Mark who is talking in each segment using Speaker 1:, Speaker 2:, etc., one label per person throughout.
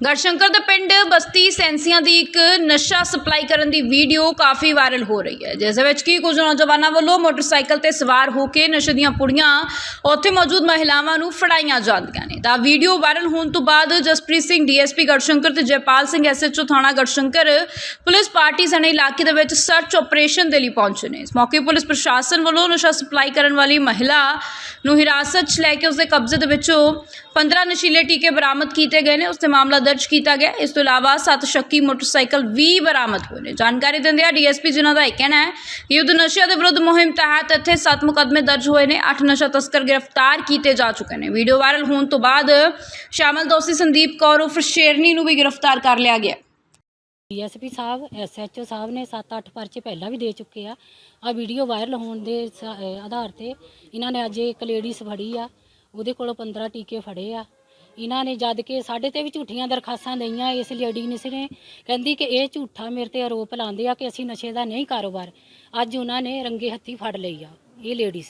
Speaker 1: ਗੜਸ਼ੰਕਰ ਦੇ ਪਿੰਡ ਬਸਤੀ ਸੈਂਸੀਆਂ ਦੀ ਇੱਕ ਨਸ਼ਾ ਸਪਲਾਈ ਕਰਨ ਦੀ ਵੀਡੀਓ ਕਾਫੀ ਵਾਇਰਲ ਹੋ ਰਹੀ ਹੈ, ਜਿਸ ਵਿੱਚ ਕਿ ਕੁਝ ਨੌਜਵਾਨਾਂ ਵੱਲੋਂ ਮੋਟਰਸਾਈਕਲ ਤੇ ਸਵਾਰ ਹੋ ਕੇ ਨਸ਼ੇ ਦੀਆਂ ਪੁੜੀਆਂ ਉੱਥੇ ਮੌਜੂਦ ਮਹਿਲਾਵਾਂ ਨੂੰ ਫੜਾਈਆਂ ਜਾਂਦੀਆਂ ਨੇ। ਤਾਂ ਵੀਡੀਓ ਵਾਇਰਲ ਹੋਣ ਤੋਂ ਬਾਅਦ ਜਸਪ੍ਰੀਤ ਸਿੰਘ, ਡੀਐਸਪੀ ਗੜਸ਼ੰਕਰ ਤੇ ਜੈਪਾਲ ਸਿੰਘ, ਐਸਐਚਓ ਥਾਣਾ ਗੜਸ਼ੰਕਰ, ਪੁਲਿਸ ਪਾਰਟੀ ਸਣੇ ਇਲਾਕੇ ਦੇ ਵਿੱਚ ਸਰਚ ਆਪਰੇਸ਼ਨ ਦੇ ਲਈ ਪਹੁੰਚੇ ਨੇ। ਇਸ ਮੌਕੇ ਪੁਲਿਸ ਪ੍ਰਸ਼ਾਸਨ ਵੱਲੋਂ ਨਸ਼ਾ ਸਪਲਾਈ ਕਰਨ ਵਾਲੀ ਮਹਿਲਾ ਨੂੰ ਹਿਰਾਸਤ 'ਚ ਲੈ ਕੇ ਉਸਦੇ ਕਬਜ਼ੇ ਦੇ ਵਿੱਚੋਂ 15 ਨਸ਼ੀਲੇ ਟੀਕੇ ਬਰਾਮਦ ਕੀਤੇ ਗਏ ਨੇ। ਉਸ ਤੇ ਮਾਮਲਾ ਦਰਜ ਕੀਤਾ ਗਿਆ ਇਸ ਤੋਂ ਇਲਾਵਾ ਸੱਤ ਸ਼ੱਕੀ ਮੋਟਰਸਾਈਕਲ ਵੀ ਬਰਾਮਦ ਹੋਏ ਨੇ। ਜਾਣਕਾਰੀ ਦਿੰਦਿਆਂ ਡੀਐਸਪੀ ਜਿਨ੍ਹਾਂ ਦਾ ਇਹ ਕਹਿਣਾ ਹੈ ਕਿ ਯੁੱਧ ਨਸ਼ਿਆਂ ਦੇ ਵਿਰੁੱਧ ਮੁਹਿੰਮ ਤਹਿਤ ਇੱਥੇ ਸੱਤ ਮੁਕੱਦਮੇ ਦਰਜ ਹੋਏ ਨੇ। ਅੱਠ ਨਸ਼ਾ ਤਸਕਰ ਗ੍ਰਿਫਤਾਰ ਕੀਤੇ ਜਾ ਚੁੱਕੇ ਨੇ। ਵੀਡੀਓ ਵਾਇਰਲ ਹੋਣ ਤੋਂ ਬਾਅਦ ਸ਼ਾਮਲ ਦੋਸ਼ੀ ਸੰਦੀਪ ਕੌਰ ਉਰਫ ਸ਼ੇਰਨੀ ਨੂੰ ਵੀ ਗ੍ਰਿਫਤਾਰ ਕਰ ਲਿਆ ਗਿਆ।
Speaker 2: ਡੀਐਸਪੀ ਸਾਹਿਬ ਐਸਐਚਓ ਸਾਹਿਬ ਨੇ 7-8 ਪਰਚੇ ਪਹਿਲਾਂ ਵੀ ਦੇ ਚੁੱਕੇ ਆ। ਆ ਵੀਡੀਓ ਵਾਇਰਲ ਹੋਣ ਦੇ ਸ- ਅਹ ਆਧਾਰ ਤੇ ਇਹਨਾਂ ਨੇ ਅੱਜ ਇੱਕ ਲੇਡੀਜ਼ ਫੜੀ ਆ। ਉਹਦੇ ਕੋਲੋਂ 15 ਟੀਕੇ ਫੜੇ ਆ। ਇਹਨਾਂ ਨੇ ਜਦ ਕਿ ਸਾਡੇ ਤੇ ਵੀ ਝੂਠੀਆਂ ਦਰਖਾਸਤਾਂ ਦਈਆਂ ਇਸ ਲੇਡੀ ਨੇ ਨੇ ਕਹਿੰਦੀ ਕਿ ਇਹ ਝੂਠਾ ਮੇਰੇ ਤੇ ਆਰੋਪ ਲਾਉਂਦੇ ਆ ਕਿ ਅਸੀਂ ਨਸ਼ੇ ਦਾ ਨਹੀਂ ਕਾਰੋਬਾਰ। ਅੱਜ ਉਹਨਾਂ ਨੇ ਰੰਗੇ ਹੱਥੀ ਫੜ ਲਈ ਆ, ਇਹ ਲੇਡੀਜ਼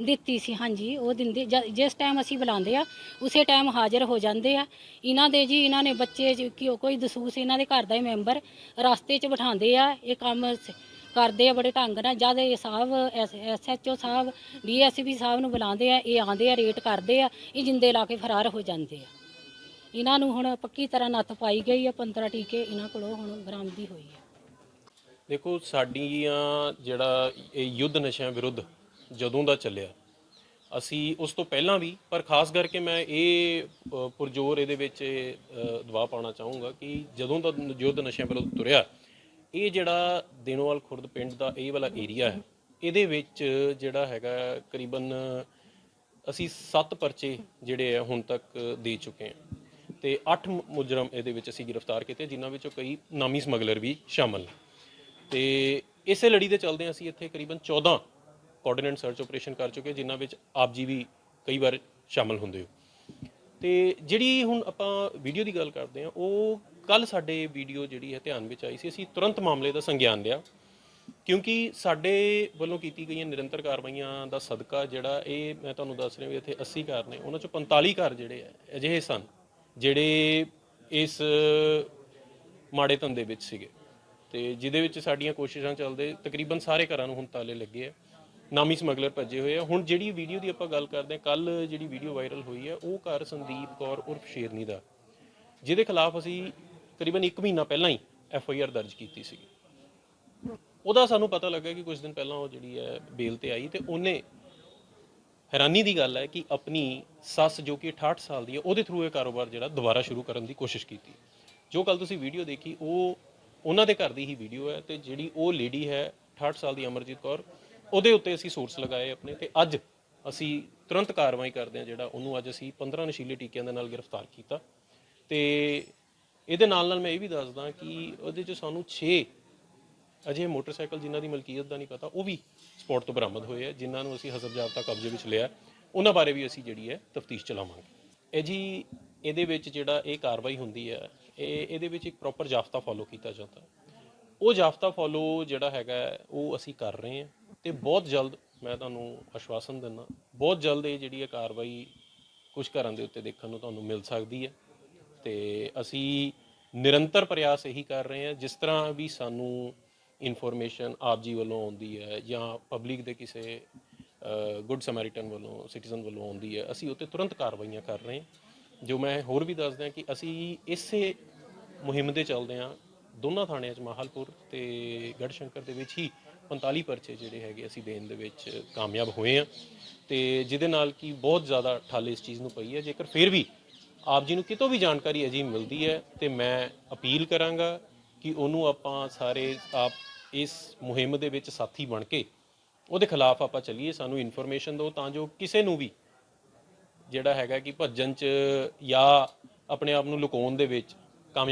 Speaker 2: ਦਿੱਤੀ ਸੀ, ਹਾਂਜੀ, ਉਹ ਦਿੰਦੇ, ਜ- ਜਿਸ ਟਾਈਮ ਅਸੀਂ ਬੁਲਾਉਂਦੇ ਆ, ਉਸੇ ਟਾਈਮ ਹਾਜ਼ਰ ਹੋ ਜਾਂਦੇ ਆ। ਇਹਨਾਂ ਦੇ ਜੀ, ਇਹਨਾਂ ਨੇ ਬੱਚੇ ਜੀ, ਕਿ ਕੋਈ ਦਸੂਸ ਇਹਨਾਂ ਦੇ ਘਰ ਦਾ ਹੀ ਮੈਂਬਰ ਰਸਤੇ 'ਚ ਬਿਠਾਉਂਦੇ ਆ, ਇਹ ਕੰਮ ਸ- ਕਰਦੇ ਆ ਬੜੇ ਢੰਗ ਨਾਲ ਜਦ ਇਹ ਸਾਹਿਬ ਐਸਐਚਓ ਸਾਹਿਬ ਡੀਐਸਪੀ ਸਾਹਿਬ ਨੂੰ ਬੁਲਾਉਂਦੇ ਆ, ਇਹ ਆਉਂਦੇ ਆ, ਰੇਟ ਕਰਦੇ ਆ, ਇਹ ਜਿੰਦੇ ਲਾ ਕੇ ਫਰਾਰ ਹੋ ਜਾਂਦੇ ਆ। ਇਹਨਾਂ ਨੂੰ ਹੁਣ ਪੱਕੀ ਤਰ੍ਹਾਂ ਨੱਥ ਪਾਈ ਗਈ ਆ 15 ਟੀਕੇ ਇਹਨਾਂ ਕੋਲੋਂ ਹੁਣ ਬਰਾਮਦੀ ਹੋਈ ਆ।
Speaker 3: ਦੇਖੋ, ਸਾਡੀਆਂ ਜਿਹੜਾ ਇਹ ਯੁੱਧ ਨਸ਼ਿਆਂ ਵਿਰੁੱਧ ਜਦੋਂ ਦਾ ਚੱਲਿਆ, ਅਸੀਂ ਉਸ ਤੋਂ ਪਹਿਲਾਂ ਵੀ, ਪਰ ਖਾਸ ਕਰਕੇ ਮੈਂ ਇਹ ਪੁਰਜੋਰ ਇਹਦੇ ਵਿੱਚ ਦਬਾਅ ਪਾਉਣਾ ਚਾਹੂੰਗਾ ਕਿ ਜਦੋਂ ਦਾ ਯੁੱਧ ਨਸ਼ਿਆਂ ਵਿਰੁੱਧ ਤੁਰਿਆ ਇਹ ਜਿਹੜਾ ਦਿਨੋਵਾਲ ਖੁਰਦ ਪਿੰਡ ਦਾ ਇਹ ਵਾਲਾ ਏਰੀਆ ਹੈ, ਇਹਦੇ ਵਿੱਚ ਜਿਹੜਾ ਹੈਗਾ ਕਰੀਬਨ ਅਸੀਂ 7 ਪਰਚੇ ਜਿਹੜੇ ਆ ਹੁਣ ਤੱਕ ਦੇ ਚੁੱਕੇ ਹਾਂ ਤੇ 8 ਮੁਜਰਮ ਇਹਦੇ ਵਿੱਚ ਅਸੀਂ ਗ੍ਰਿਫਤਾਰ ਕੀਤੇ, ਜਿਨ੍ਹਾਂ ਵਿੱਚੋਂ ਕਈ ਨਾਮੀ ਸਮਗਲਰ ਵੀ ਸ਼ਾਮਲ ਨੇ। ਤੇ ਇਸੇ ਲੜੀ ਦੇ ਚੱਲਦੇ ਅਸੀਂ ਇੱਥੇ ਕਰੀਬਨ 14 ਕੋਆਰਡੀਨੇਟ ਸਰਚ ਆਪਰੇਸ਼ਨ ਕਰ ਚੁੱਕੇ, ਜਿਨ੍ਹਾਂ ਵਿੱਚ ਆਪ ਜੀ ਵੀ ਕਈ ਵਾਰ ਸ਼ਾਮਲ ਹੁੰਦੇ ਹੋ। ਤੇ ਜਿਹੜੀ ਹੁਣ ਆਪਾਂ ਵੀਡੀਓ ਦੀ ਗੱਲ ਕਰਦੇ ਹਾਂ, ਉਹ ਕੱਲ ਸਾਡੇ ਵੀਡੀਓ ਜਿਹੜੀ ਹੈ ਧਿਆਨ ਵਿੱਚ ਆਈ ਸੀ, ਅਸੀਂ ਤੁਰੰਤ ਮਾਮਲੇ ਦਾ ਸੰਗਿਆਨ ਲਿਆ। ਕਿਉਂਕਿ ਸਾਡੇ ਵੱਲੋਂ ਕੀਤੀ ਗਈਆਂ ਨਿਰੰਤਰ ਕਾਰਵਾਈਆਂ ਦਾ ਸਦਕਾ ਜਿਹੜਾ ਇਹ ਮੈਂ ਤੁਹਾਨੂੰ ਦੱਸ ਰਿਹਾ ਵੀ ਇੱਥੇ 80 ਘਰ ਨੇ, ਉਹਨਾਂ ਚੋਂ 45 ਘਰ ਜਿਹੜੇ ਆ ਅਜਿਹੇ ਸਨ, ਜਿਹੜੇ ਇਸ ਮਾੜੇ ਧੰਦੇ ਵਿੱਚ ਸੀਗੇ। ਤੇ ਜਿਹਦੇ ਵਿੱਚ ਸਾਡੀਆਂ ਕੋਸ਼ਿਸ਼ਾਂ ਚੱਲਦੇ ਤਕਰੀਬਨ ਸਾਰੇ ਘਰਾਂ ਨੂੰ ਹੁਣ ਤਾਲੇ ਲੱਗੇ ਆ। ਨਾਮੀ ਸਮਗਲਰ ਭੱਜੇ ਹੋਏ ਆ। ਹੁਣ ਜਿਹੜੀ ਵੀਡੀਓ ਦੀ ਆਪਾਂ ਗੱਲ ਕਰਦੇ ਆ ਕੱਲ ਜਿਹੜੀ ਵੀਡੀਓ ਵਾਇਰਲ ਹੋਈ ਹੈ ਉਹ ਘਰ ਸੰਦੀਪ ਕੌਰ ਉਰਫ ਸ਼ੇਰਨੀ ਦਾ। ਜਿਹਦੇ ਖਿਲਾਫ ਅਸੀਂ ਕਰੀਬਨ 1 ਮਹੀਨਾ ਪਹਿਲਾਂ ਹੀ ਐਫ ਆਈ ਆਰ ਦਰਜ ਕੀਤੀ ਸੀ ਉਹਦਾ ਸਾਨੂੰ ਪਤਾ ਲੱਗਾ ਕਿ ਕੁਝ ਦਿਨ ਪਹਿਲਾਂ ਉਹ ਜਿਹੜੀ ਹੈ, ਬੇਲ ਤੇ ਆਈ ਤੇ ਉਹਨੇ ਹੈਰਾਨੀ ਦੀ ਗੱਲ ਹੈ ਕਿ ਆਪਣੀ ਸੱਸ ਜੋ ਕਿ 68 ਸਾਲ ਦੀ ਹੈ, ਉਹਦੇ ਥਰੂ ਇਹ ਕਾਰੋਬਾਰ ਜਿਹੜਾ ਦੁਬਾਰਾ ਸ਼ੁਰੂ ਕਰਨ ਦੀ ਕੋਸ਼ਿਸ਼ ਕੀਤੀ। ਜੋ ਕੱਲ ਤੁਸੀਂ ਵੀਡੀਓ ਦੇਖੀ, ਉਹ ਉਹਨਾਂ ਦੇ ਘਰ ਦੀ ਹੀ ਵੀਡੀਓ ਹੈ ਤੇ ਜਿਹੜੀ ਉਹ ਲੇਡੀ ਹੈ 68 ਸਾਲ ਦੀ ਅਮਰਜੀਤ ਕੌਰ ਉਹਦੇ ਉੱਤੇ ਅਸੀਂ ਸੋਰਸ ਲਗਾਏ ਆਪਣੇ ਤੇ ਅੱਜ ਅਸੀਂ ਤੁਰੰਤ ਕਾਰਵਾਈ ਕਰਦੇ ਹਾਂ ਜਿਹੜਾ ਉਹਨੂੰ ਅੱਜ ਅਸੀਂ 15 ਨਸ਼ੀਲੇ ਟੀਕਿਆਂ ਦੇ ਨਾਲ ਗ੍ਰਿਫਤਾਰ ਕੀਤਾ। ਤੇ ਇਹਦੇ ਨਾਲ ਨਾਲ ਮੈਂ ਇਹ ਵੀ ਦੱਸਦਾ ਕਿ ਉਹਦੇ ਚ ਸਾਨੂੰ 6 ਅਜੇ ਮੋਟਰਸਾਈਕਲ ਜਿਨ੍ਹਾਂ ਦੀ ਮਲਕੀਅਤ ਦਾ ਨਹੀਂ ਪਤਾ, ਉਹ ਵੀ ਸਪੌਟ ਤੋਂ ਬਰਾਮਦ ਹੋਏ ਆ, ਜਿਨ੍ਹਾਂ ਨੂੰ ਅਸੀਂ ਹਸਬ ਜਾਬਤਾ ਕਬਜ਼ੇ ਵਿੱਚ ਲਿਆ। ਉਹਨਾਂ ਬਾਰੇ ਵੀ ਅਸੀਂ ਜਿਹੜੀ ਹੈ ਤਫਤੀਸ਼ ਚਲਾਵਾਂਗੇ। ਇਹ ਜੀ, ਇਹਦੇ ਵਿੱਚ ਜਿਹੜਾ ਇਹ ਕਾਰਵਾਈ ਹੁੰਦੀ ਹੈ, ਇਹ ਇਹਦੇ ਵਿੱਚ ਇੱਕ ਪ੍ਰੋਪਰ ਜਾਫਤਾ ਫੋਲੋ ਕੀਤਾ ਜਾਂਦਾ। ਉਹ ਜਾਫਤਾ ਫੋਲੋ ਜਿਹੜਾ ਹੈਗਾ, ਉਹ ਅਸੀਂ ਕਰ ਰਹੇ ਹਾਂ। ਤੇ ਬਹੁਤ ਜਲਦ ਮੈਂ ਤੁਹਾਨੂੰ ਆਸ਼ਵਾਸਨ ਦਿੰਦਾ, ਬਹੁਤ ਜਲਦ ਇਹ ਜਿਹੜੀ ਹੈ ਕਾਰਵਾਈ ਕੁਝ ਘਰਾਂ ਦੇ ਉੱਤੇ ਦੇਖਣ ਨੂੰ ਤੁਹਾਨੂੰ ਮਿਲ ਸਕਦੀ ਹੈ ਤੇ ਅਸੀਂ ਨਿਰੰਤਰ ਪ੍ਰਯਾਸ ਇਹੀ ਕਰ ਰਹੇ ਹਾਂ, ਜਿਸ ਤਰ੍ਹਾਂ ਵੀ ਸਾਨੂੰ ਇਨਫੋਰਮੇਸ਼ਨ ਆਪ ਜੀ ਵੱਲੋਂ ਆਉਂਦੀ ਹੈ ਜਾਂ ਪਬਲਿਕ ਦੇ ਕਿਸੇ ਗੁੱਡ ਸਮੈਰੀਟਨ ਵੱਲੋਂ, ਸਿਟੀਜ਼ਨ ਵੱਲੋਂ ਆਉਂਦੀ ਹੈ, ਅਸੀਂ ਉੱਤੇ ਤੁਰੰਤ ਕਾਰਵਾਈਆਂ ਕਰ ਰਹੇ ਹਾਂ। ਜੋ ਮੈਂ ਹੋਰ ਵੀ ਦੱਸ ਦਿਆਂ ਕਿ ਅਸੀਂ ਇਸੇ ਮੁਹਿੰਮ ਦੇ ਚੱਲਦੇ ਹਾਂ, ਦੋਨਾਂ ਥਾਣਿਆਂ 'ਚ ਮਾਹਲਪੁਰ ਤੇ ਗੜਸ਼ੰਕਰ ਦੇ ਵਿੱਚ ਹੀ 45 ਪਰਚੇ ਜਿਹੜੇ ਹੈਗੇ ਅਸੀਂ ਦੇਣ ਦੇ ਵਿੱਚ ਕਾਮਯਾਬ ਹੋਏ ਹਾਂ ਤੇ ਜਿਹਦੇ ਨਾਲ ਕਿ ਬਹੁਤ ਜ਼ਿਆਦਾ ਠੱਲ ਇਸ ਚੀਜ਼ ਨੂੰ ਪਈ ਹੈ। ਜੇਕਰ ਫਿਰ ਵੀ ਆਪ ਜੀ ਨੂੰ ਕਿਤੋਂ ਵੀ ਜਾਣਕਾਰੀ ਅਜਿਹੀ ਮਿਲਦੀ ਹੈ ਤੇ ਮੈਂ ਅਪੀਲ ਕਰਾਂਗਾ ਕਿ ਉਹਨੂੰ ਆਪਾਂ ਸਾਰੇ ਆਪ ਇਸ ਮੁਹਿੰਮ ਦੇ ਵਿੱਚ ਸਾਥੀ ਬਣ ਕੇ ਉਹਦੇ ਖਿਲਾਫ ਆਪਾਂ ਚੱਲੀਏ, ਸਾਨੂੰ ਇਨਫੋਰਮੇਸ਼ਨ ਦਿਓ ਤਾਂ ਜੋ ਕਿਸੇ ਨੂੰ ਵੀ ਜਿਹੜਾ ਹੈਗਾ ਕਿ ਭੱਜਣ ਚ ਜਾਂ ਆਪਣੇ ਆਪ ਨੂੰ ਲੁਕਾਉਣ ਦੇ ਵਿੱਚ